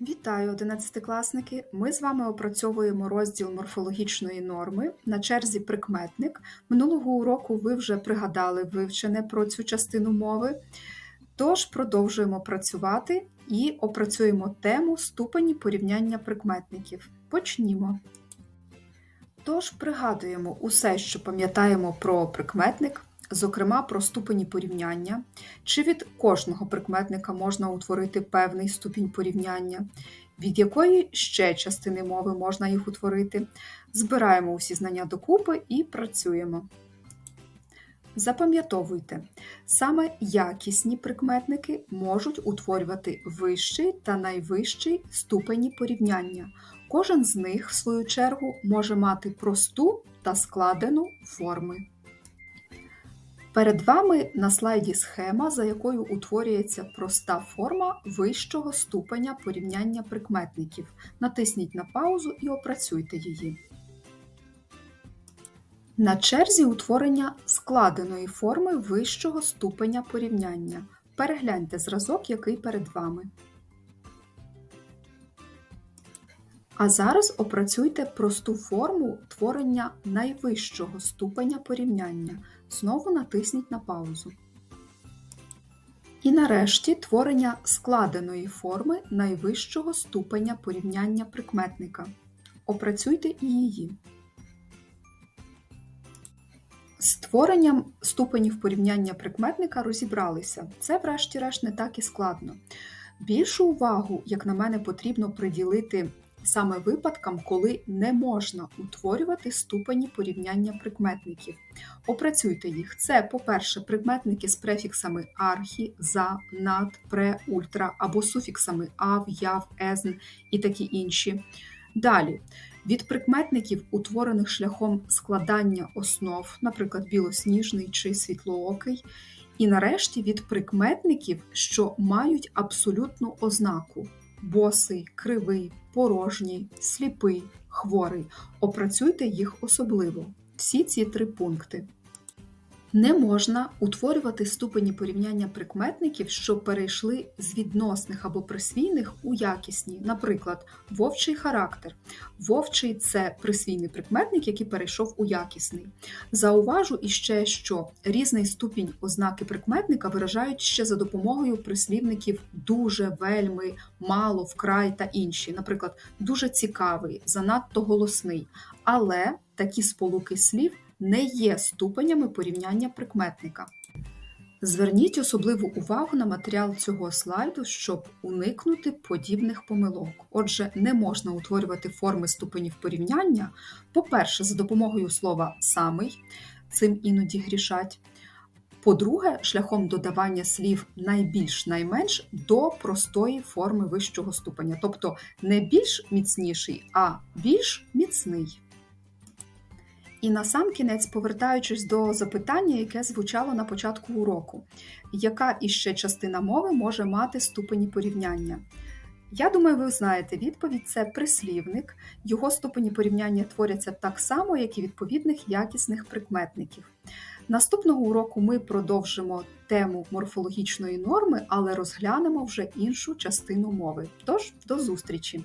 Вітаю, одинадцятикласники! Ми з вами опрацьовуємо розділ морфологічної норми на черзі прикметник. Минулого уроку ви вже пригадали вивчене про цю частину мови. Тож продовжуємо працювати і опрацюємо тему ступені порівняння прикметників. Почнімо. Тож пригадуємо усе, що пам'ятаємо про прикметник, зокрема про ступені порівняння, чи від кожного прикметника можна утворити певний ступінь порівняння, від якої ще частини мови можна їх утворити. Збираємо усі знання докупи і працюємо. Запам'ятовуйте, саме якісні прикметники можуть утворювати вищий та найвищий ступені порівняння. Кожен з них, в свою чергу, може мати просту та складену форми. Перед вами на слайді схема, за якою утворюється проста форма вищого ступеня порівняння прикметників. Натисніть на паузу і опрацюйте її. На черзі утворення складеної форми вищого ступеня порівняння. Перегляньте зразок, який перед вами. А зараз опрацюйте просту форму творення найвищого ступеня порівняння. Знову натисніть на паузу. І нарешті творення складеної форми найвищого ступеня порівняння прикметника. Опрацюйте і її. З творенням ступенів порівняння прикметника розібралися. Це, врешті-решт, не так і складно. Більшу увагу, як на мене, потрібно приділити саме випадкам, коли не можна утворювати ступені порівняння прикметників. Опрацюйте їх. Це, по-перше, прикметники з префіксами архі, за, над, пре, ультра або суфіксами ав, яв, езн і такі інші. Далі. Від прикметників, утворених шляхом складання основ, наприклад, білосніжний чи світлоокий, і нарешті від прикметників, що мають абсолютну ознаку босий, кривий, порожній, сліпий, хворий. Опрацюйте їх особливо. Всі ці три пункти. Не можна утворювати ступені порівняння прикметників, що перейшли з відносних або присвійних у якісні, наприклад, вовчий характер. Вовчий це присвійний прикметник, який перейшов у якісний. Зауважу іще, що різний ступінь ознаки прикметника виражають ще за допомогою прислівників дуже, вельми, мало, вкрай та інші, наприклад, дуже цікавий, занадто голосний. Але такі сполуки слів не є ступенями порівняння прикметника. Зверніть особливу увагу на матеріал цього слайду, щоб уникнути подібних помилок. Отже, не можна утворювати форми ступенів порівняння, по-перше, за допомогою слова самий, цим іноді грішать. По-друге, шляхом додавання слів найбільш найменш до простої форми вищого ступеня, тобто не більш міцніший, а більш міцний. І на сам кінець, повертаючись до запитання, яке звучало на початку уроку, яка іще частина мови може мати ступені порівняння? Я думаю, ви знаєте відповідь це прислівник. Його ступені порівняння творяться так само, як і відповідних якісних прикметників. Наступного уроку ми продовжимо тему морфологічної норми, але розглянемо вже іншу частину мови. Тож, до зустрічі!